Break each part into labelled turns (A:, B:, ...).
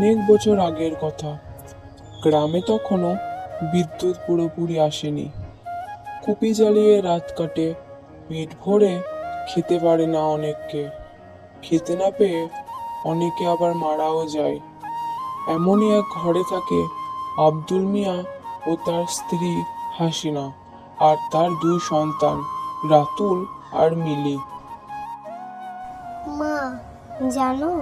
A: অনেক বছর আগের কথা। গ্রামে তখনও বিদ্যুৎ পুরোপুরি আসেনি। কুপি জ্বালিয়ে রাত কাটে পেট ভরে খেতে পারে না অনেককে। খেতে না পেয়ে অনেকে আবার মারাও যায়। এমনই এক ঘরে থাকে আব্দুল মিয়া ও তার স্ত্রী হাসিনা আর তার দুই সন্তান, রাতুল আর মিলি।
B: মা, জানো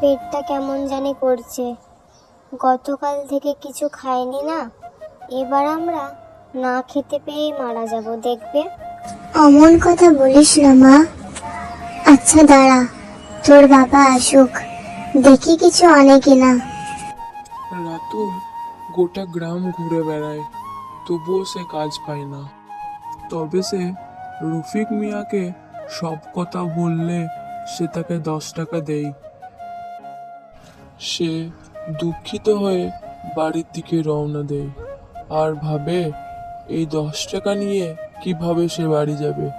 B: পেটটা কেমন জানি করছে। গতকাল থেকে কিছু খাইনি না? এবার আমরা না খেতে পেয়েই মারা যাব দেখবে?
C: অমন কথা বলিস না মা। আচ্ছা দাঁড়া। তোর বাবা আসুক। দেখি কিছু আনে কিনা।
A: রাতুল গোটা গ্রাম ঘুরে বেড়ায়। তবুও সে কাজ পায় না। তবে সে রফিক মিয়াকে সব কথা বললে সে তাকে দশ টাকা দেয়। সে দুঃখিত হয়ে বাড়ির দিকে রওনা দেয়। আর ভাবে, এই দশ টাকা নিয়ে কীভাবে সে বাড়ি যাবে?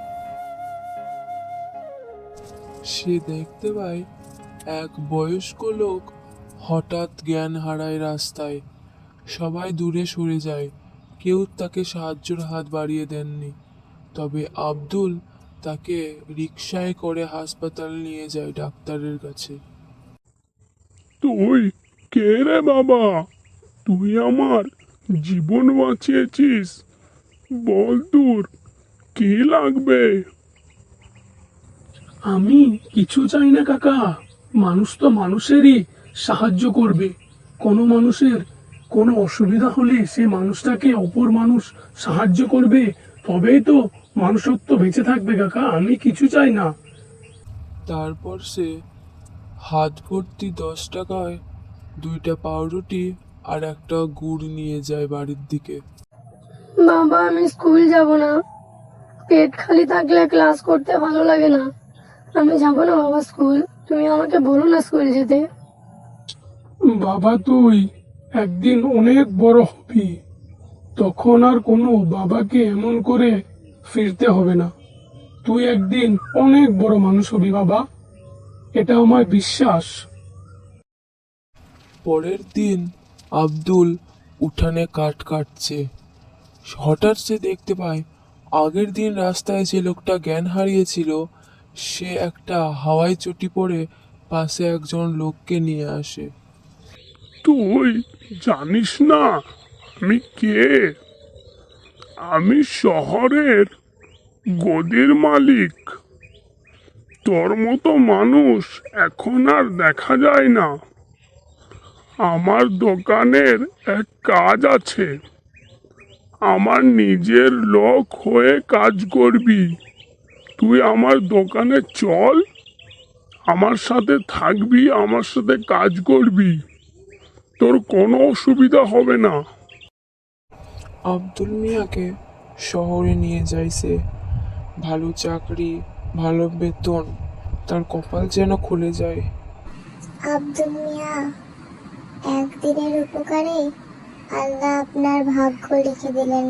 A: সে দেখতে পায়, এক বয়স্ক লোক হঠাৎ জ্ঞান হারায় রাস্তায়। সবাই দূরে সরে যায়। কেউ তাকে সাহায্যের হাত বাড়িয়ে দেননি। তবে আব্দুল তাকে রিকশায় করে হাসপাতাল নিয়ে যায় ডাক্তারের কাছে।
D: তুই কে রে বাবা? তুই আমার জীবন বাঁচিয়েছিস। বল তোর, কি লাগবে?
E: আমি কিছু চাই না কাকা। মানুষ তো মানুষেরই সাহায্য করবে। কোনো মানুষের কোনো অসুবিধা হলে সে মানুষটাকে অপর মানুষ সাহায্য করবে। তবেই তো মানুষত্ব বেঁচে থাকবে কাকা। আমি কিছু চাই না।
A: তারপর সে হাত ভর্তি দশ টাকায় দুইটা পাউরুটি আর একটা গুড় নিয়ে যায় বাড়ির দিকে।
F: বাবা আমি স্কুল যাব না। পেট খালি থাকলে ক্লাস করতে ভালো লাগে না। আমি যাব না বাবা স্কুল। তুমি আমাকে বলো না স্কুল যেতে।
E: বাবা তুই একদিন অনেক বড় হবি। তখন আর কোনো বাবাকে এমন করে ফিরতে হবে না। তুই একদিন অনেক বড় মানুষ হবি বাবা। এটা আমার বিশ্বাস।
A: পরের দিন আব্দুল উঠানে কাঠ কাটছে। হঠাৎ সে দেখতে পায়, আগের দিন রাস্তায় যে লোকটা জ্ঞান হারিয়েছিল, সে একটা হাওয়াই চটি পরে পাশে একজন লোককে নিয়ে আসে।
D: তুই জানিস না আমি কে? আমি শহরের গদির মালিক। তোর মতো মানুষ এখন আর দেখা যায় না। আমার দোকানের এক কাজ আছে। আমার নিজের লোক হয়ে কাজ করবি। তুই আমার দোকানে চল। আমার সাথে থাকবি, আমার সাথে কাজ করবি। তোর কোনো অসুবিধা হবে না।
A: আব্দুল মিয়াকে শহরে নিয়ে যাইছে ভালো চাকরি ভালো বেতন, তার কপাল যেন খুলে যায়।
C: আব্দুল মিয়া, একদিনের উপকারে আল্লাহ আপনার ভাগ্য লিখে দিলেন।